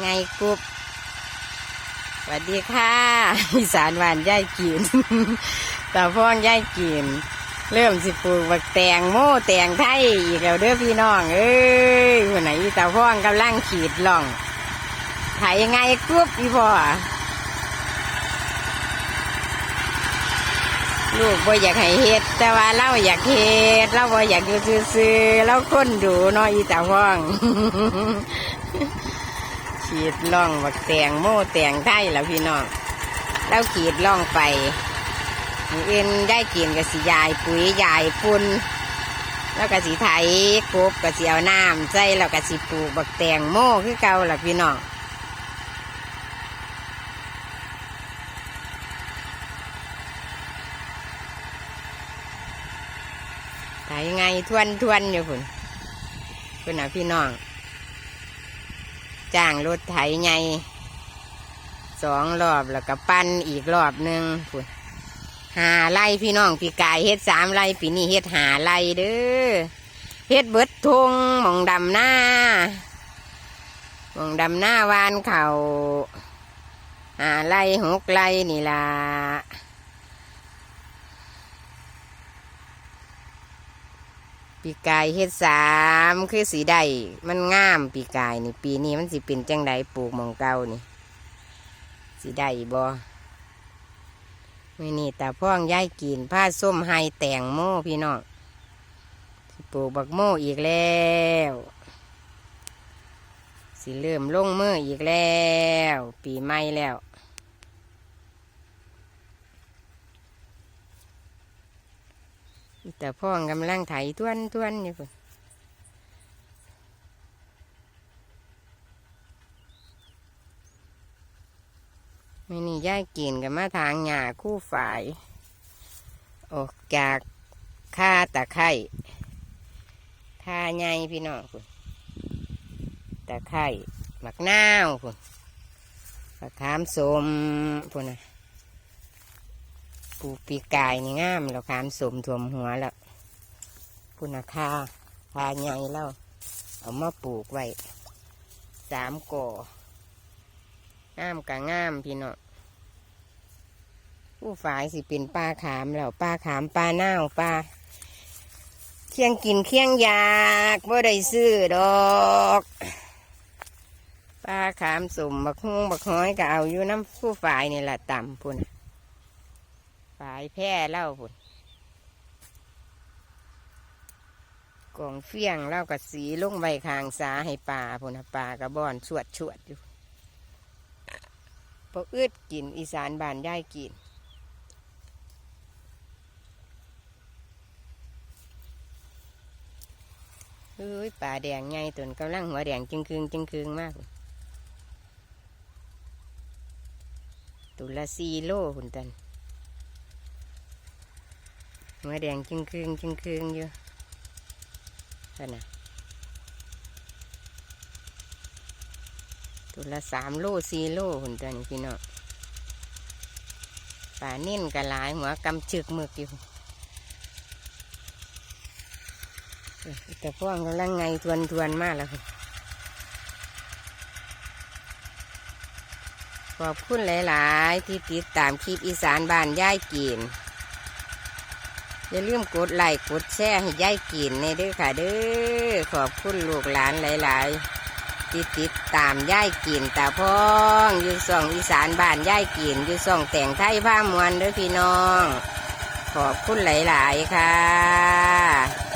ไงกรุบสวัสดีค่ะอีสานหวานย่ายกินตาพ่องย่ายกิน เริ่มสิปลูกบักแตงโม่แตงไทยอีกแล้วเด้อพี่น้อง เอ้ยวันไหนตาพ่องกำลังขีดล่องไถไงกรุบพี่พ่อลูกบ่อยากให้เฮ็ด แต่ว่าเราอยากเฮ็ดเราบ่อยากอยู่ซื่อๆเราคนดูเนาะอีตาพ่อง ขีดล่องบักแตงโม่แตงไทยแล้วพี่น้องเราขีดล่องไปมืออื่นได้กินกับสียายปุ๋ยยายปุ่นแล้วก็สีไถกบกับสีเอาน้ำใส่แล้วก็สีปลูกบักแตงโม่คือเก่าล่ะพี่น้องไถไงทวนทวนอยู่คุณคุณนะพี่น้อง จ้างรถไถไงสองรอบแล้วก็ปั้นอีกรอบหนึ่งพุ่นหาไล่พี่น้องปีกายเฮ็ดสามไล่ปีนี้เฮ็ดหาไล่เด้อเฮ็ดเบิดทงมองดำหน้ามองดำหน้าวานเขาหาไล่หกไล่นี่ล่ะ ปีกายเฮ็ดสามคือสีได้มันงามปีกายนี่ปีนี้มันสิเป็นจังใดปลูกมองเก่านี่สีได้บ่ไม่นี่ตาพ่องย้ายกินผ้าส้มไฮแตงโมพี่น้องปลูกบักโมอีกแล้ว สิเริ่มลงมืออีกแล้ว ปีใหม่แล้ว แต่พ่องกำลังไถทวนทวนอยู่พุ่นไม่นี่ย่ายกินกับมาทางหญ้าคู่ฝ่าย ออกจากค่าตะไคร่ค่าใหญ่พี่น้องพุ่นตะไคร่หมักนาวพุ่นมะขามสมพุ่นนะ ปูปีกายนี่งามแล้วขามสมถ่วมหัวแล้วพุนาคาพาใหญ่แล้วเอามาปลูกไว้สามก่องามกะงามพี่น้องผู้ฝ่ายสิเป็นปลาขามแล้วปลาขามปลาเน่าวปลาเคียงกินเคียงอยากว่าได้ซื้อดอกปลาขามสุ่มบักฮุงบักห้อยก็เอาอยู่น้ำผู้ฝ่ายนี่แหละต่ำพุ่น ฝายแพร่เล่าพุ่นกองเฟี้ยงเล่ากับสีลงใบคางสาให้ปลาพุ่นน่ะปลากระบอนสวดชวดอยู่พออืดกินอีสานบานย่ายกินเฮ้ยป่าแดงไงตุนกำลังหัวแดงจึงคืงจึงคืงมากตุละซีโลหุ่นตัน หัวแดงจึงคืงจึงคืงอยู่ท่านะตัวละสามโลสี่โลหุ่นตัวนี้พี่น้องป่านิ่นกระลายหัวกำจึกมึกอยู่แต่พวกกำลังไงทวนทวนมากแล้วขอบคุณหลาย ๆ ที่ติดตามคลิปอีสานบ้านย่ายกิน อย่าลืมกดไลค์กดแชร์ให้ยายกินในเด้อค่ะเด้อขอบคุณลูกหลานหลายๆที่ติดตามยายกินตาพ้องอยู่ส่องอีสานบ้านยายกินอยู่ส่องแต่งไทยผ้ามวนเด้อพี่น้อง ขอบคุณหลาย ๆ ค่ะ